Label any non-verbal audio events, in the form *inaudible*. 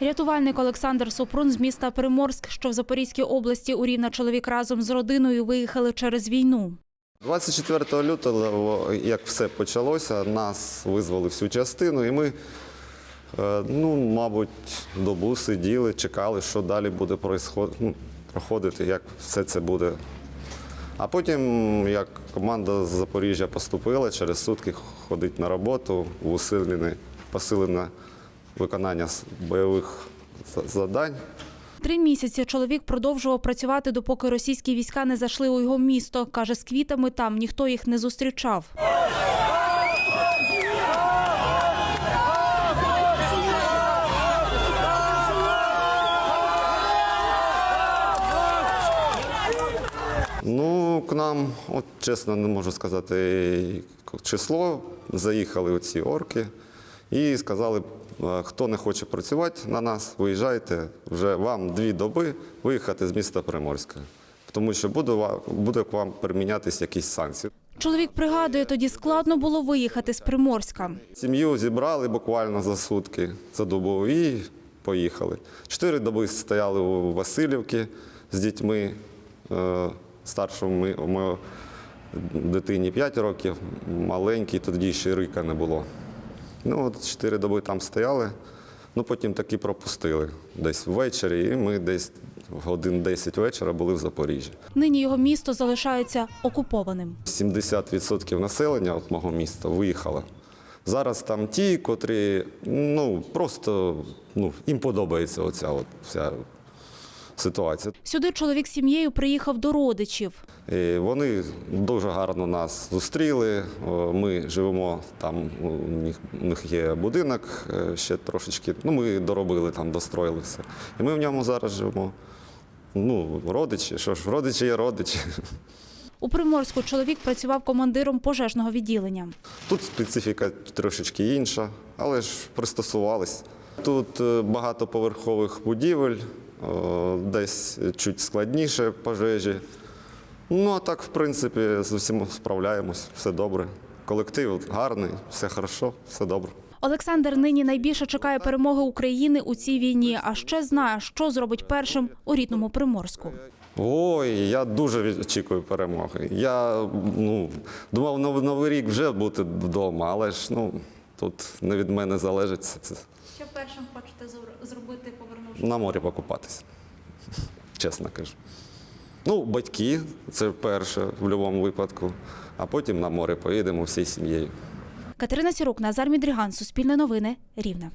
Рятувальник Олександр Супрун з міста Приморськ, що в Запорізькій області у Рівна чоловік разом з родиною виїхали через війну. 24 лютого, як все почалося, нас визвали всю частину, і ми, е, ну, мабуть, добу сиділи, чекали, що далі буде ну, проходити, як все це буде. А потім, як команда з Запоріжжя поступила, через сутки ходить на роботу, усилене, посилене виконання бойових за- завдань. Три місяці чоловік продовжував працювати, допоки російські війська не зайшли у його місто. Каже, з квітами там ніхто їх не зустрічав. Ну, к нам, от чесно, не можу сказати число. Заїхали оці орки і сказали, «Е, хто не хоче працювати на нас, виїжджайте. Вже вам дві доби виїхати з міста Приморська. Тому що буде, к вам примінятися якісь санкції. Чоловік пригадує, тоді складно було виїхати з Приморська. Сім'ю зібрали буквально за сутки, за добу і поїхали. Чотири доби стояли у Васильівці з дітьми. Е, Старшому дитині 5 років, маленький, тоді ще рика не було. Ну, от чотири доби там стояли, ну потім таки пропустили десь ввечері, і ми десь в годин 10 вечора були в Запоріжжі. Нині його місто залишається окупованим. 70% населення от мого міста виїхало. Зараз там ті, котрі ну, просто ну, їм подобається оця от вся ситуація. Сюди чоловік з сім'єю приїхав до родичів. І вони дуже гарно нас зустріли. Ми живемо там, у них, у них є будинок е, ще трошечки. Ну, ми доробили там, достроїли все. І ми в ньому зараз живемо. Ну, родичі, що ж, родичі є родичі. У Приморську чоловік працював командиром пожежного відділення. Тут специфіка трошечки інша, але ж пристосувались. Тут е, багатоповерхових будівель, десь чуть складніше пожежі. Ну, а так, в принципі, з усім справляємось, все добре. Колектив гарний, все хорошо, все добре. Олександр нині найбільше чекає перемоги України у цій війні, а ще знає, що зробить першим у рідному Приморську. Ой, я дуже очікую перемоги. Я ну, думав Нов- Новий рік вже бути вдома, але ж ну, тут не від мене залежить це. Що першим хочете зробити, повернувшись? На морі покупатися, *laughs* чесно кажу. Ну, батьки це перше в будь-якому випадку, а потім на море поїдемо всією сім'єю. Катерина Сірук, Назар Мідріган, Суспільне новини, Рівне.